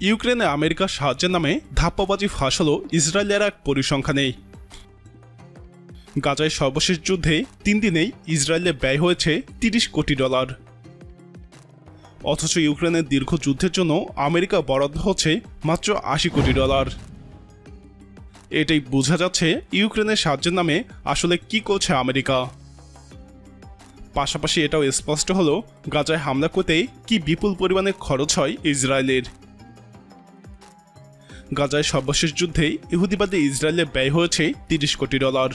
ইউক্রেনে আমেরিকার সাহায্যের নামে ধাপ্পাবাজি ফাঁস হল ইসরায়েলের এক পরিসংখ্যানেই গাজায় সর্বশেষ যুদ্ধে তিন দিনেই ইসরায়েলে ব্যয় হয়েছে তিরিশ কোটি ডলার। অথচ ইউক্রেনের দীর্ঘ যুদ্ধের জন্য আমেরিকা বরাদ্দ হচ্ছে মাত্র আশি কোটি ডলার। এটাই বোঝা যাচ্ছে ইউক্রেনের সাহায্যের নামে আসলে কি করছে আমেরিকা। পাশাপাশি এটাও স্পষ্ট হলো, গাজায় হামলা করতে কি বিপুল পরিমাণে খরচ হয় ইসরায়েলের। গাজায় সর্বশেষ যুদ্ধে ইহুদিবাদী ইসরায়েলে ব্যয় হয়েছে তিরিশ কোটি ডলার।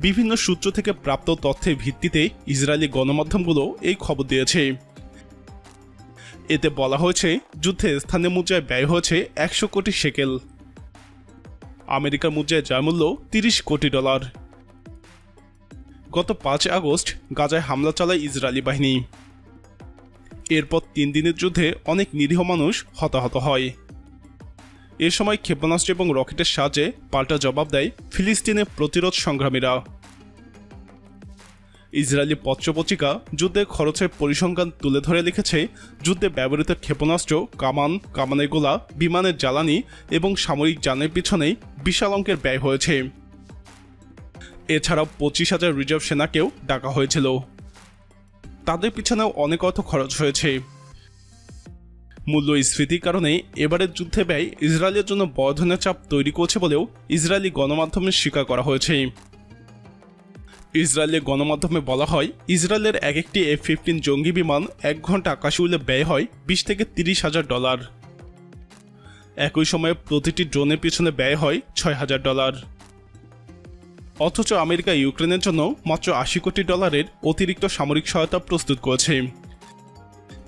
বিভিন্ন সূত্র থেকে প্রাপ্ত তথ্যের ভিত্তিতে ইসরায়েলি গণমাধ্যমগুলো এই খবর দিয়েছে। এতে বলা হয়েছে, যুদ্ধে স্থানীয় মুদ্রায় ব্যয় হয়েছে একশো কোটি শেকেল আমেরিকার মুদ্রায় যার মূল্য তিরিশ কোটি ডলার। গত পাঁচ আগস্ট গাজায় হামলা চালায় ইসরায়েলি বাহিনী। এরপর তিন দিনের যুদ্ধে অনেক নিরীহ মানুষ হতাহত হয়। এ সময় ক্ষেপণাস্ত্র এবং রকেটের সাহায্যে পাল্টা জবাব দেয় ফিলিস্তিনের প্রতিরোধ সংগ্রামীরা। ইসরায়েলি পত্রপত্রিকা যুদ্ধের খরচের পরিসংখ্যান তুলে ধরে লিখেছে, যুদ্ধে ব্যবহৃত ক্ষেপণাস্ত্র, কামান কামানের গোলা বিমানের জ্বালানি এবং সামরিক যানের পিছনেই বিশাল অঙ্কের ব্যয় হয়েছে। এছাড়াও পঁচিশ হাজার রিজার্ভ সেনাকেও ডাকা হয়েছিল। তাদের পিছনেও অনেক অর্থ খরচ হয়েছে। মূল্যস্ফীতির কারণে এবারের যুদ্ধে ব্যয় ইসরায়েলের জন্য বড় ধরনের চাপ তৈরি করছে বলেও ইসরায়েলি গণমাধ্যমে স্বীকার করা হয়েছে। ইসরায়েলের গণমাধ্যমে বলা হয়, ইসরায়েলের এক একটি এফ ফিফটিন জঙ্গি বিমান এক ঘণ্টা আকাশে উড়লে ব্যয় হয় বিশ থেকে তিরিশ হাজার ডলার। একই সময়ে প্রতিটি ড্রোনের পিছনে ব্যয় হয় ছয় হাজার ডলার। অথচ আমেরিকা ইউক্রেনের জন্য মাত্র আশি কোটি ডলারের অতিরিক্ত সামরিক সহায়তা প্রস্তুত করেছে।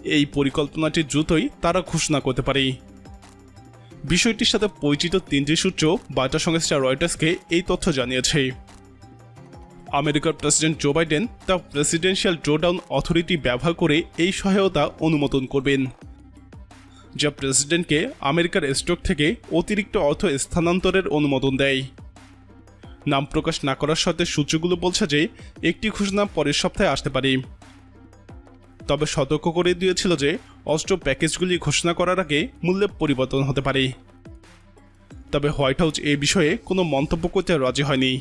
এই পরিকল্পনাটি দ্রুতই তারা ঘোষণা করতে পারে। বিষয়টির সাথে পরিচিত তিনটি সূত্র বার্তা সংস্থা রয়টার্সকে এই তথ্য জানিয়েছে। আমেরিকার প্রেসিডেন্ট জো বাইডেন তার প্রেসিডেন্সিয়াল ড্রোডাউন অথরিটি ব্যবহার করে এই সহায়তা অনুমোদন করবেন। যা প্রেসিডেন্টকে আমেরিকার স্টক থেকে অতিরিক্ত অর্থ স্থানান্তরের অনুমোদন দেয়। নাম প্রকাশ না করার সাথে সূত্রগুলো বলছে যে, একটি ঘোষণা পরের সপ্তাহে আসতে পারে। তবে সতর্ক করে দিয়েছিল যে অস্ত্র প্যাকেজগুলি ঘোষণা করার আগে মূল্যে পরিবর্তন হতে পারে। তবে হোয়াইট হাউস এ বিষয়ে কোনো মন্তব্য করতে রাজি হয়নি।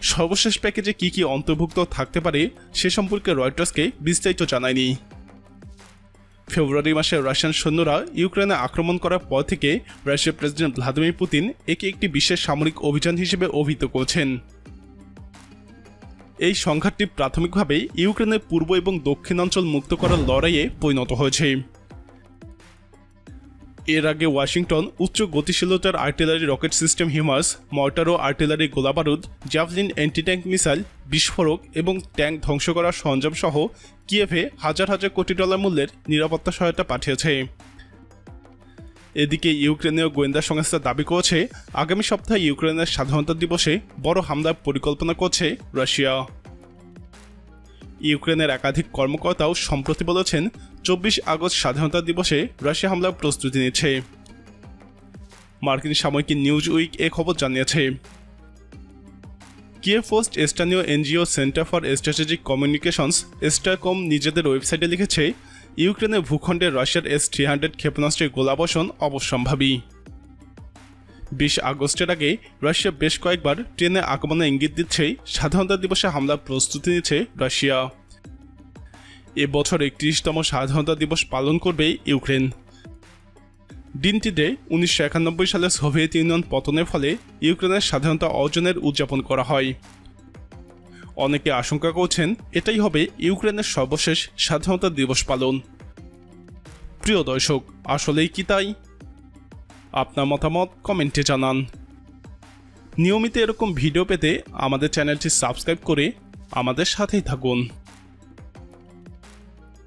সর্বশেষ প্যাকেজে কি কি অন্তর্ভুক্ত থাকতে পারে সে সম্পর্কে রয়টার্সকে বিস্তারিত জানায়নি। ফেব্রুয়ারি মাসে রাশিয়ান সৈন্যরা ইউক্রেনে আক্রমণ করার পর থেকে রাশিয়ার প্রেসিডেন্ট ভ্লাদিমির পুতিন একে একটি বিশেষ সামরিক অভিযান হিসেবে অভিহিত করছেন। এই সংঘাতটি প্রাথমিকভাবে ইউক্রেনের পূর্ব এবং দক্ষিণাঞ্চল মুক্ত করার লড়াইয়ে পরিণত হয়েছে। এর আগে ওয়াশিংটন উচ্চ গতিশীলতার artillery rocket system HIMARS mortar artillery গোলাবারুদ, javelin anti tank missile, বিস্ফোরক এবং ট্যাঙ্ক ধ্বংস করার সরঞ্জাম সহ কিয়েভে হাজার হাজার কোটি ডলার মূল্যের নিরাপত্তা সহায়তা পাঠিয়েছে। এদিকে ইউক্রেনীয় গোয়েন্দা সংস্থা দাবি করেছে, আগামী সপ্তাহে ইউক্রেনের স্বাধীনতা দিবসে বড় হামলার পরিকল্পনা করছে রাশিয়া। ইউক্রেনের একাধিক কর্মকর্তাও সম্প্রতি বলেছেন, চব্বিশ আগস্ট স্বাধীনতা দিবসে রাশিয়া হামলার প্রস্তুতি নিচ্ছে। মার্কিন সাময়িকী নিউজ উইক এ খবর জানিয়েছে। কিয়ে পোস্ট স্থানীয় NGO Centre for Strategic Communications, StratCom নিজেদের ওয়েবসাইটে লিখেছে ইউক্রেনের ভূখণ্ডে রাশিয়ার এস থ্রি হান্ড্রেড ক্ষেপণাস্ত্রের গোলাবর্ষণ অবশ্যম্ভাবী। বিশ আগস্টের আগে রাশিয়া বেশ কয়েকবার ট্রেনে আগমনের ইঙ্গিত দিচ্ছে, স্বাধীনতা দিবসে হামলার প্রস্তুতি নিচ্ছে রাশিয়া। এবছর একত্রিশতম স্বাধীনতা দিবস পালন করবে ইউক্রেন। দিনটিতে উনিশশো একানব্বই সালে সোভিয়েত ইউনিয়ন পতনের ফলে ইউক্রেনের স্বাধীনতা অর্জনের উদযাপন করা হয়। অনেকে আশঙ্কা করছেন এটাই হবে ইউক্রেনের সর্বশেষ স্বাধীনতা দিবস পালন। প্রিয় দর্শক, আসলেই কি তাই? আপনার মতামত কমেন্টে জানান। নিয়মিত এরকম ভিডিও পেতে আমাদের চ্যানেলটি সাবস্ক্রাইব করে আমাদের সাথেই থাকুন।